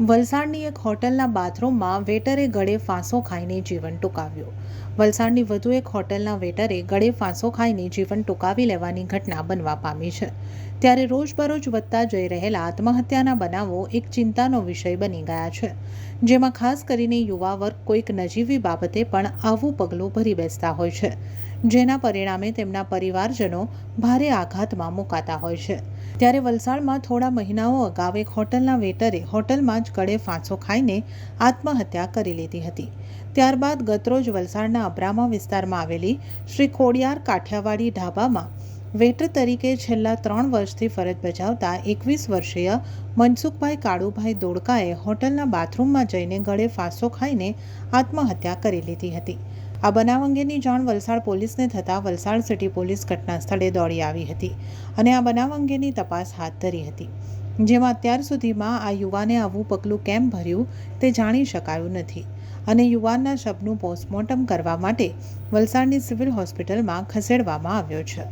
વલસાડની એક હોટલના બાથરૂમમાં વેટરે ગળે ફાંસો ખાઈને જીવન ટૂંકાવ્યું. વલસાડની વધુ એક હોટલના વેટરે ગળે ફાંસો ખાઈને જીવન ટૂંકાવી લેવાની ઘટના બનવા પામી છે. ત્યારે રોજબરોજ વધતા જઈ રહેલા આત્મહત્યાના બનાવો એક ચિંતાનો વિષય બની ગયા છે. જેમાં ખાસ કરીને યુવા વર્ગ કોઈક નજીવી બાબતે પણ આવું પગલું ભરી બેસતા હોય છે. જેના પરિણામે તેમના પરિવારજનો ભારે આઘાતમાં મુકાતા હોય છે. ત્યારે વલસાડમાં થોડા મહિનાઓ અગાઉ એક હોટલના વેટરે હોટલમાં જ ગળે ફાંસો ખાઈને આત્મહત્યા કરી લીધી હતી. ત્યારબાદ ગતરોજ વલસાડના અબ્રામા વિસ્તારમાં આવેલી શ્રી ખોડિયાર કાઠિયાવાડી ઢાબામાં વેટર તરીકે છેલ્લા ત્રણ વર્ષથી ફરજ બજાવતા એકવીસ વર્ષીય મનસુખભાઈ કાળુભાઈ દોડકાએ હોટલના બાથરૂમમાં જઈને ગળે ફાંસો ખાઈને આત્મહત્યા કરી લીધી હતી. આ બનાવ અંગેની જાણ વલસાડ પોલીસને થતાં વલસાડ સિટી પોલીસ ઘટના સ્થળે દોડી આવી હતી અને આ બનાવ અંગેની તપાસ હાથ ધરી હતી. જેમાં અત્યાર સુધીમાં આ યુવાને આવું પગલું કેમ ભર્યું તે જાણી શકાયું નથી અને યુવાનના શબનું પોસ્ટમોર્ટમ કરવા માટે વલસાડની સિવિલ હોસ્પિટલમાં ખસેડવામાં આવ્યો છે.